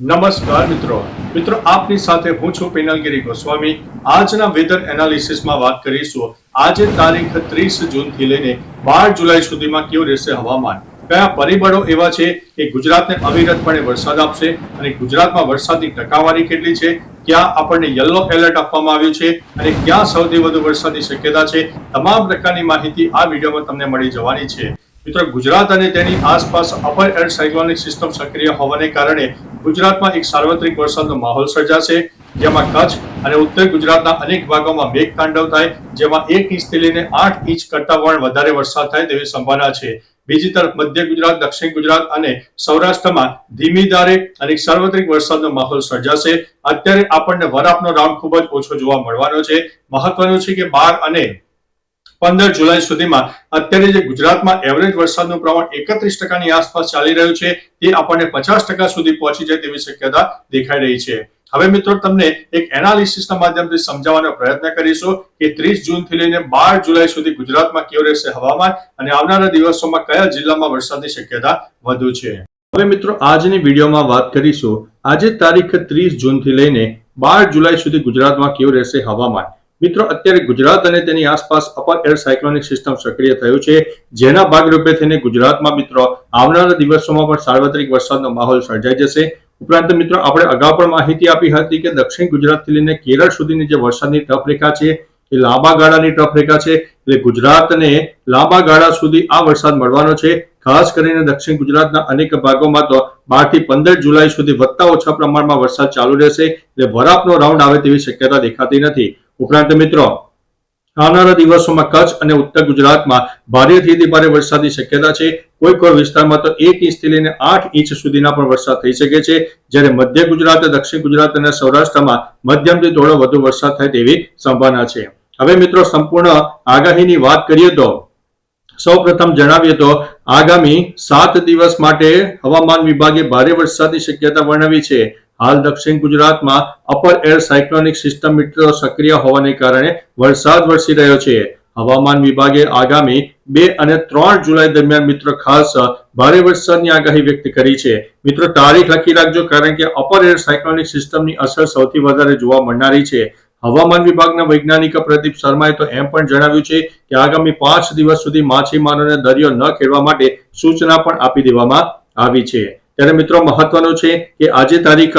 નમસ્કાર મિત્રો. મિત્રો, આપની સાથે હું છું પિનલગીરી ગોસ્વામી. આજના વેધર એનાલિસિસમાં વાત કરીશું. આજે તારીખ ત્રીસ જૂનથી લઈને બાર જુલાઈ સુધીમાં કેવું રહેશે હવામાન? કયા પરિબળો એવા છે કે ગુજરાતને અવિરતપણે વરસાદ આપશે અને ગુજરાતમાં વરસાદની ટકાવારી કેટલી છે? ક્યાં આપણને યલો એલર્ટ આપવામાં આવ્યું છે અને ક્યાં સૌથી વધુ વરસાદની શક્યતા છે? તમામ પ્રકારની માહિતી આ વિડીયોમાં તમને મળી જવાની છે. મિત્રો, ગુજરાત અને તેની આસપાસ અપર એર સાયક્લોનિક સિસ્ટમ સક્રિય હોવાને કારણે ગુજરાતમાં એક સાર્વત્રિક વરસાદનો માહોલ સર્જાશે. જેમાં કચ્છ અને ઉત્તર ગુજરાતના અનેક ભાગોમાં મેઘ તાંડવ થાય, જેમાં એક ઇંચથી લઈને આઠ ઇંચ કરતા પણ વધારે વરસાદ થાય તેવી સંભાવના છે. બીજી તરફ મધ્ય ગુજરાત, દક્ષિણ ગુજરાત અને સૌરાષ્ટ્રમાં ધીમી ધારે અને સાર્વત્રિક વરસાદનો માહોલ સર્જાશે. અત્યારે આપણને વરાપનો રાઉન્ડ ખૂબ જ ઓછો જોવા મળવાનો છે. મહત્વનું છે કે બાર અને પંદર જુલાઈ સુધીમાં. અત્યારે જે ગુજરાતમાં એવરેજ વરસાદનું પ્રમાણ એકત્રીસ ટકાની આસપાસ ચાલી રહ્યું છે, તે આપણને પચાસ ટકા સુધી પહોંચી જાય તેવી શક્યતા દેખાઈ રહી છે. હવે મિત્રો તમને એક એનાલિસિસના માધ્યમથી સમજાવવાનો પ્રયત્ન કરીશું કે ત્રીસ જૂનથી લઈને બાર જુલાઈ સુધી ગુજરાતમાં કેવું રહેશે હવામાન અને આવનારા દિવસોમાં કયા જિલ્લામાં વરસાદની શક્યતા વધુ છે. હવે મિત્રો આજની વિડીયોમાં વાત કરીશું આજે તારીખ ત્રીસ જૂનથી લઈને બાર જુલાઈ સુધી ગુજરાતમાં કેવું રહેશે હવામાન. મિત્રો, અત્યારે ગુજરાત અને તેની આસપાસ અપર એર સાયક્લોનિક સિસ્ટમ સક્રિય થયું છે. જેના ભાગરૂપે થઈને ગુજરાતમાં મિત્રો, આવનારા દિવસોમાં પણ સાર્વત્રિક વરસાદનો માહોલ સર્જાઈ જશે. ઉપરાંત મિત્રો, આપણે અગાઉ પણ માહિતી આપી હતી કે દક્ષિણ ગુજરાતથી લઈને કેરળ સુધીની જે વરસાદની ટફ છે, એ લાંબા ગાળાની ટફ છે. એટલે ગુજરાતને લાંબા ગાળા સુધી આ વરસાદ મળવાનો છે. ખાસ કરીને દક્ષિણ ગુજરાતના અનેક ભાગોમાં તો બારથી પંદર જુલાઈ સુધી વધતા ઓછા પ્રમાણમાં વરસાદ ચાલુ રહેશે. એટલે વરાપનો રાઉન્ડ આવે તેવી શક્યતા દેખાતી નથી. ઉપરાંત મિત્રો, આવનારા દિવસોમાં કચ્છ અને ઉત્તર ગુજરાતમાં ભારેથી ભારે વરસાદની શક્યતા છે. કોઈ કોઈ વિસ્તારમાં તો એક ઇંચથી લઈને આઠ ઇંચ સુધીના પણ વરસાદ થઈ શકે છે. જ્યારે મધ્ય ગુજરાત, દક્ષિણ ગુજરાત અને સૌરાષ્ટ્રમાં મધ્યમથી થોડો વધુ વરસાદ થાય તેવી સંભાવના છે. હવે મિત્રો, સંપૂર્ણ આગાહીની વાત કરીએ તો સૌ પ્રથમ જણાવીએ તો, આગામી સાત દિવસ માટે હવામાન વિભાગે ભારે વરસાદની શક્યતા વર્ણવી છે. હાલ દક્ષિણ ગુજરાતમાં અપર એર સાયક્લોનિક સિસ્ટમ મિત્રો સક્રિય હોવાને કારણે વરસાદ વરસી રહ્યો છે. હવામાન વિભાગે આગામી બે અને ત્રણ જુલાઈ દરમિયાન મિત્રો ખાસ ભારે વરસાદની આગાહી વ્યક્ત કરી છે. મિત્રો, તારીખ લખી રાખજો કારણ કે અપર એર સાયક્લોનિક સિસ્ટમની અસર સૌથી વધારે જોવા મળનારી છે. હવામાન વિભાગના વૈજ્ઞાનિક પ્રદીપ શર્માએ તો એમ પણ જણાવ્યું છે કે આગામી પાંચ દિવસ સુધી માછીમારોને દરિયો ન ખેડવા માટે સૂચના પણ આપી દેવામાં આવી છે. ત્યારે મિત્રો મહત્વનું છે કે આજે તારીખ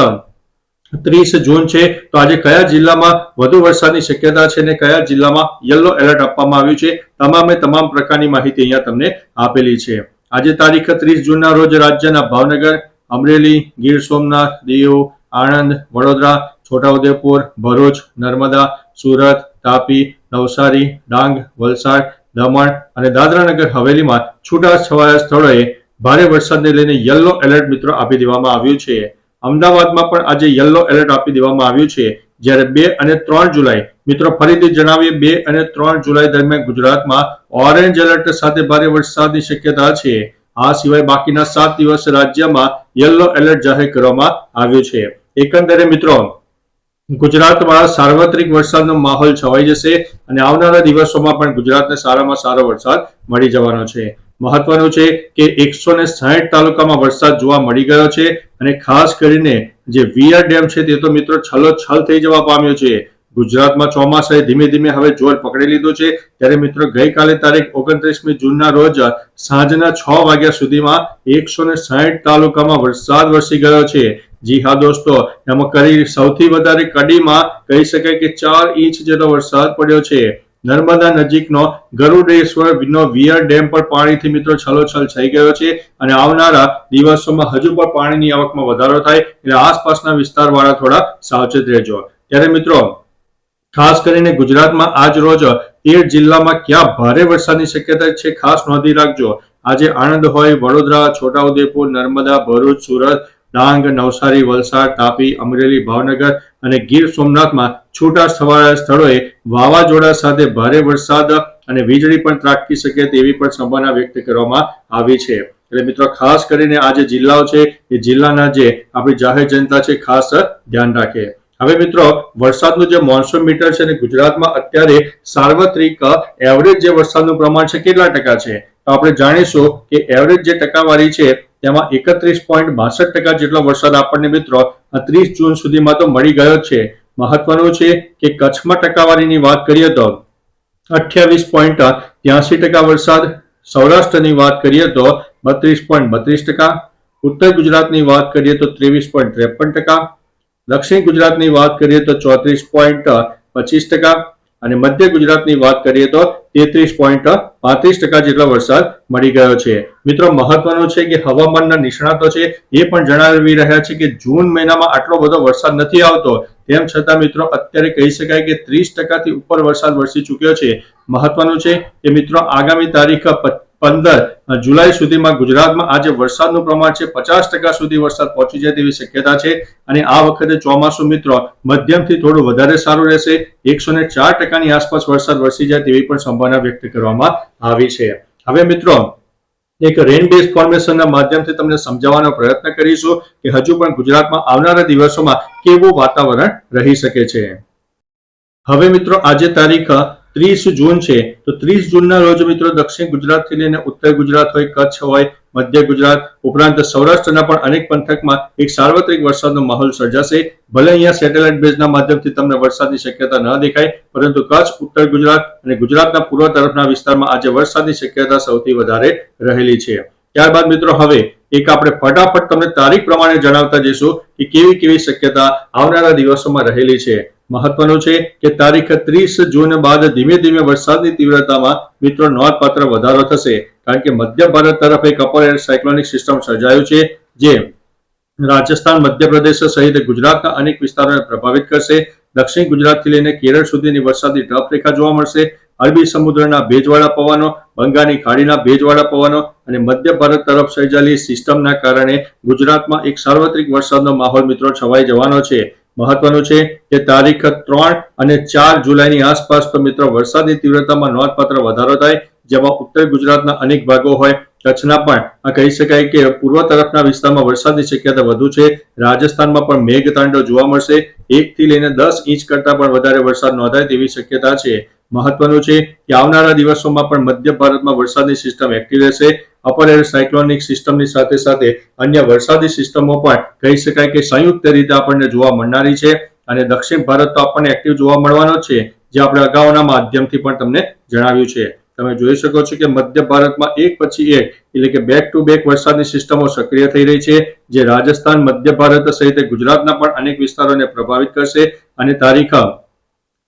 ત્રીસ જૂન છે, તો આજે કયા જિલ્લામાં વધુ વરસાદની શક્યતા છે અને કયા જિલ્લામાં યલો એલર્ટ આપવામાં આવ્યું છે, તમામે તમામ પ્રકારની માહિતી અહીંયા તમને આપેલી છે. આજે તારીખ ત્રીસ જૂનના રોજ રાજ્યના ભાવનગર, અમરેલી, ગીર સોમનાથ, દીવ, આણંદ, વડોદરા, છોટાઉદેપુર, ભરૂચ, નર્મદા, સુરત, તાપી, નવસારી, ડાંગ, વલસાડ, દમણ અને દાદરાનગર હવેલીમાં છૂટાછવાયા સ્થળોએ ભારે વરસાદને લઈને યલો એલર્ટ મિત્રો આપી દેવામાં આવ્યું છે. અમદાવાદમાં પણ આજે યલો એલર્ટ આપી દેવામાં આવ્યું છે. જ્યારે બે અને ત્રણ જુલાઈ, મિત્રો ફરીથી જણાવીએ, બે અને ત્રણ જુલાઈ દરમિયાન ગુજરાતમાં ઓરેન્જ એલર્ટ સાથે ભારે વરસાદની શક્યતા છે. આ સિવાય બાકીના સાત દિવસ રાજ્યમાં યલો એલર્ટ જાહેર કરવામાં આવ્યું છે. એકંદરે મિત્રો, ગુજરાતમાં સાર્વત્રિક વરસાદનો માહોલ છવાઈ જશે અને આવનારા દિવસોમાં પણ ગુજરાતને સારામાં સારો વરસાદ મળી જવાનો છે. મહત્વનું છે કે એકસો ને સાહીઠ તાલુકામાં વરસાદ જોવા મળી ગયો છે અને ખાસ કરીને જે વિયર ડેમ છે તે તો મિત્રો છલો છલ થઈ જવા પામ્યો છે. ગુજરાતમાં ચોમાસાએ ધીમે ધીમે હવે જોર પકડી લીધું છે. ત્યારે મિત્રો ગઈકાલે તારીખ ઓગણત્રીસમી જૂનના રોજ સાંજના છ વાગ્યા સુધીમાં એકસો ને સાહીઠ તાલુકામાં વરસાદ વરસી ગયો છે. જી હા દોસ્તો, એમાં કરી સૌથી વધારે કડીમાં કહી શકાય કે ચાર ઇંચ જેટલો વરસાદ પડ્યો છે. નર્મદા નજીકનો ગરુડેશ્વર નો વિયર ડેમ પર પાણીથી મિત્રો છલોછલ થઈ ગયો છે અને આવનારા દિવસોમાં હજુ પણ પાણીની આવકમાં વધારો થાય એટલે આસપાસના વિસ્તારવાળા થોડા સાવચેત રહેજો. ત્યારે મિત્રો, ખાસ કરીને ગુજરાતમાં આજ રોજ તેર જિલ્લામાં ક્યાં ભારે વરસાદની શક્યતા છે ખાસ નોંધી રાખજો. આજે આણંદ હોય, વડોદરા, છોટાઉદેપુર, નર્મદા, ભરૂચ, સુરત ડાંગ, નવસારી, વલસાડ, તાપી, અમરેલી, ભાવનગર અને ગીર સોમનાથમાં છૂટા સ્થળોએ વાવાઝોડા સાથે ભારે વરસાદ અને વીજળી પણ ત્રાટકી શકે તેવી પણ સંભાવના વ્યક્ત કરવામાં આવી છે. એટલે મિત્રો, ખાસ કરીને આ જે જિલ્લાઓ છે, એ જિલ્લાના જે આપણી જાહેર જનતા છે, ખાસ ધ્યાન રાખે. હવે મિત્રો, વરસાદનું જે મોન્સૂન મીટર છે ને ગુજરાતમાં અત્યારે સાર્વત્રિક એવરેજ જે વરસાદનું પ્રમાણ છે, કેટલા ટકા છે? તો આપણે જાણીશું કે એવરેજ જે ટકાવારી છે તેમાં એકત્રીસ પોઈન્ટ બાસઠ ટકા જેટલો વરસાદ આપણને મિત્રો ત્રીસ જૂન સુધીમાં તો મળી ગયો છે. મહત્વનું છે કે કચ્છમાં ટકાવારીની વાત કરીએ તો અઠ્યાવીસ પોઈન્ટ ત્યાસી ટકા વરસાદ, સૌરાષ્ટ્રની વાત કરીએ તો બત્રીસ પોઈન્ટ બત્રીસ ટકા, ઉત્તર ગુજરાતની વાત કરીએ તો ત્રેવીસ પોઈન્ટ ત્રેપન ટકા, દક્ષિણ ગુજરાતની વાત કરીએ તો ચોત્રીસ પોઈન્ટ પચીસ ટકા અને મધ્ય ગુજરાતની વાત કરીએ તો તેત્રીસ પોઈન્ટ પાંત્રીસ ટકા જેટલો વરસાદ મળી ગયો છે. મિત્રો, મહત્વનું છે કે હવામાનના નિષ્ણાતો છે એ પણ જણાવી રહ્યા છે કે જૂન મહિનામાં આટલો બધો વરસાદ નથી આવતો. તેમ છતાં મિત્રો, અત્યારે કહી શકાય કે ત્રીસ ટકાથી ઉપર વરસાદ વરસી ચૂક્યો છે. મહત્વનું છે કે મિત્રો, આગામી તારીખ પંદર. જુલાઈ સુધીમાં ગુજરાતમાં આજે વરસાદનું પ્રમાણ છે પચાસ ટકા સુધી વરસાદ પહોંચી જાય તેવી શક્યતા છે. અને આ વખતે ચોમાસું મિત્રો મધ્યમથી થોડું વધારે સારું રહેશે. એકસો ને ચાર ટકાની આસપાસ વરસાદ વરસી જાય તેવી પણ સંભાવના વ્યક્ત કરવામાં આવી છે. હવે મિત્રો, એક રેન બેઝ ફોર્મેશનના માધ્યમથી તમને સમજાવવાનો પ્રયત્ન કરીશું કે હજુ પણ ગુજરાતમાં આવનારા દિવસોમાં કેવું વાતાવરણ રહી શકે છે. હવે મિત્રો, આજે તારીખ ત્રીસ જૂન છે. તો ત્રીસ જૂનના રોજ મિત્રો દક્ષિણ ગુજરાતથી લઈને ઉત્તર ગુજરાત હોય, કચ્છ હોય, મધ્ય ગુજરાત, ઉપરાંત સૌરાષ્ટ્રના પણ અનેક પંથકમાં એક સાર્વત્રિક વરસાદનો માહોલ સર્જાશે. ભલે અહીંયા સેટેલાઇટ બેઝના માધ્યમથી તમને વરસાદની શક્યતા ન દેખાય, પરંતુ કચ્છ, ઉત્તર ગુજરાત અને ગુજરાતના પૂર્વ તરફના વિસ્તારમાં આજે વરસાદની શક્યતા સૌથી વધારે રહેલી છે. ત્યારબાદ મિત્રો હવે એક આપણે ફટાફટ તમને તારીખ પ્રમાણે જણાવતા જઈશું કે કેવી કેવી શક્યતા આવનારા દિવસોમાં રહેલી છે. મહત્વનું છે કે તારીખ ત્રીસ જૂન બાદ ધીમે ધીમે વરસાદની તીવ્રતામાં મિત્રો નોંધપાત્ર વધારો થશે. કારણ કે મધ્ય ભારત તરફ એક અપર એર સાયક્લોનિક સિસ્ટમ સર્જાયું છે, જે રાજસ્થાન, મધ્યપ્રદેશ સહિત ગુજરાતના અનેક વિસ્તારોને પ્રભાવિત કરશે. દક્ષિણ ગુજરાતથી લઈને કેરળ સુધીની વરસાદી ટ્રફ રેખા જોવા મળશે. અરબી સમુદ્રના ભેજવાળા પવનો, બંગાળની ખાડીના ભેજવાળા પવનો અને મધ્ય ભારત તરફ સર્જાયેલી સિસ્ટમના કારણે ગુજરાતમાં એક સાર્વત્રિક વરસાદનો માહોલ મિત્રો છવાઈ જવાનો છે. મહત્વનું છે કે તારીખ ત્રણ અને ચાર જુલાઈની આસપાસ તો મિત્રો વરસાદની તીવ્રતામાં નોંધપાત્ર વધારો થાય, જેમાં ઉત્તર ગુજરાતના અનેક ભાગો હોય. કચ્છના પણ કહી શકાય કે પૂર્વ તરફના વિસ્તારમાં વરસાદની શક્યતા વધુ છે. રાજસ્થાનમાં પણ મેઘતાંડો જોવા મળશે. એક થી લઈને દસ ઇંચ કરતા પણ વધારે વરસાદ નોંધાય તેવી શક્યતા છે. મહત્વનું છે કે આવનારા દિવસોમાં પણ મધ્ય ભારતમાં વરસાદની સિસ્ટમ એક્ટિવ રહેશે. અપર એર સાયક્લોનિક સિસ્ટમની સાથે સાથે અન્ય વરસાદી સિસ્ટમો પણ કહી શકાય કે સંયુક્ત રીતે આપણને જોવા મળનારી છે. અને દક્ષિણ ભારત તો આપણને એક્ટિવ જોવા મળવાનો છે, જે આપણે અગાઉના માધ્યમથી પણ તમને જણાવ્યું છે. તમે જોઈ શકો છો કે મધ્ય ભારતમાં એક પછી એક, એટલે કે બેક ટુ બેક વરસાદની સિસ્ટમો સક્રિય થઈ રહી છે, જે રાજસ્થાન, મધ્ય ભારત સહિત ગુજરાતના પણ અનેક વિસ્તારોને પ્રભાવિત કરશે. અને તારીખ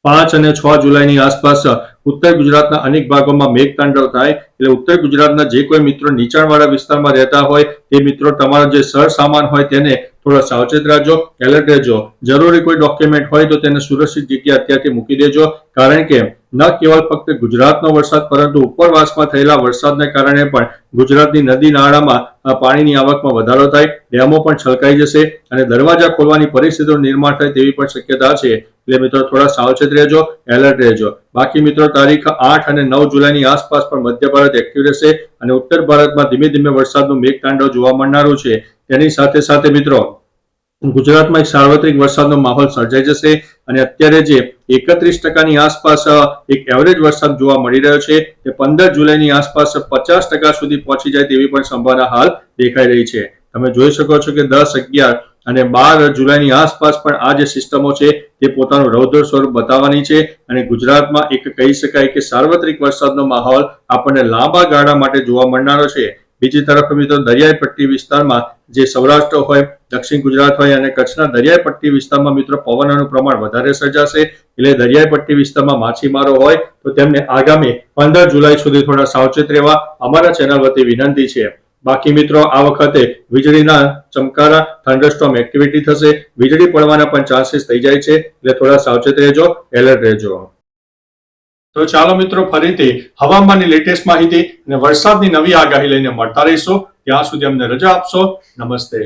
પાંચ અને છ જુલાઈની આસપાસ ઉત્તર ગુજરાતના અનેક ભાગોમાં મેઘતાંડવ થાય એટલે ઉત્તર ગુજરાતના જે કોઈ મિત્રો નીચાણવાળા વિસ્તારમાં રહેતા હોય તે મિત્રો તમારો જે સર સામાન હોય તેને થોડા સાવચેત રાખજો, એલર્ટ રહેજો. જરૂરી કોઈ ડોક્યુમેન્ટ હોય તો તેને સુરક્ષિત જગ્યા અત્યારથી મૂકી દેજો. કારણ કે ન કેવલ ફક્ત ગુજરાતનો વરસાદ પરંતુ ઉપરવાસમાં થયેલા વરસાદને કારણે પણ ગુજરાતની નદી નાળામાં પાણીની આવકમાં વધારો થાય, ડેમો પણ છલકાઈ જશે અને દરવાજા ખોલવાની પરિસ્થિતિનું નિર્માણ થાય તેવી પણ શક્યતા છે. એટલે મિત્રો, થોડા સાવચેત રહેજો, એલર્ટ રહેજો. બાકી મિત્રો, તારીખ આઠ અને નવ જુલાઈની આસપાસ પણ મધ્ય ભારત એક્ટિવ રહેશે અને ઉત્તર ભારતમાં ધીમે ધીમે વરસાદનું મેઘતાંડવ જોવા મળનારું છે. તેની સાથે સાથે મિત્રો ગુજરાતમાં એક સાર્વત્રિક વરસાદનો માહોલ સર્જાઈ જશે અને અત્યારે જે એકત્રીસ ટકાની આસપાસ એક એવરેજ વરસાદ જોવા મળી રહ્યો છે તે પંદર જુલાઈની આસપાસ પચાસ ટકા સુધી પહોંચી જાય તેવી પણ સંભાવના હાલ દેખાઈ રહી છે. તમે જોઈ શકો છો કે દસ, અગિયાર અને બાર જુલાઈની આસપાસ પણ આ જે સિસ્ટમો છે તે પોતાનું રૌદ્ર સ્વરૂપ બતાવવાની છે અને ગુજરાતમાં એક કહી શકાય કે સાર્વત્રિક વરસાદનો માહોલ આપણને લાંબા ગાળા માટે જોવા મળનારો છે. બીજી તરફ મિત્રો દરિયાઈ પટ્ટી વિસ્તારમાં જે સૌરાષ્ટ્ર હોય, દક્ષિણ ગુજરાત હોય અને કચ્છના દરિયાઈ પટ્ટી વિસ્તારમાં મિત્રો પવનનું પ્રમાણ વધારે સર્જાશે. એટલે દરિયાઈ પટ્ટી વિસ્તારમાં માછીમારો હોય તો તેમને આગામી પંદર જુલાઈ સુધી થોડા સાવચેત રહેવા અમારા ચેનલ વતી વિનંતી છે. બાકી મિત્રો આ વખતે વીજળીના ચમકારા, થંડરસ્ટોમ એક્ટિવિટી થશે. વીજળી પડવાના પણ ચાન્સીસ થઈ જાય છે. એટલે થોડા સાવચેત રહેજો, એલર્ટ રહેજો. તો ચાલો મિત્રો ફરીથી હવામાનની લેટેસ્ટ માહિતી અને વરસાદની નવી આગાહી લઈને મળતા રહીશું. ત્યાં સુધી અમને રજા આપશો. નમસ્તે.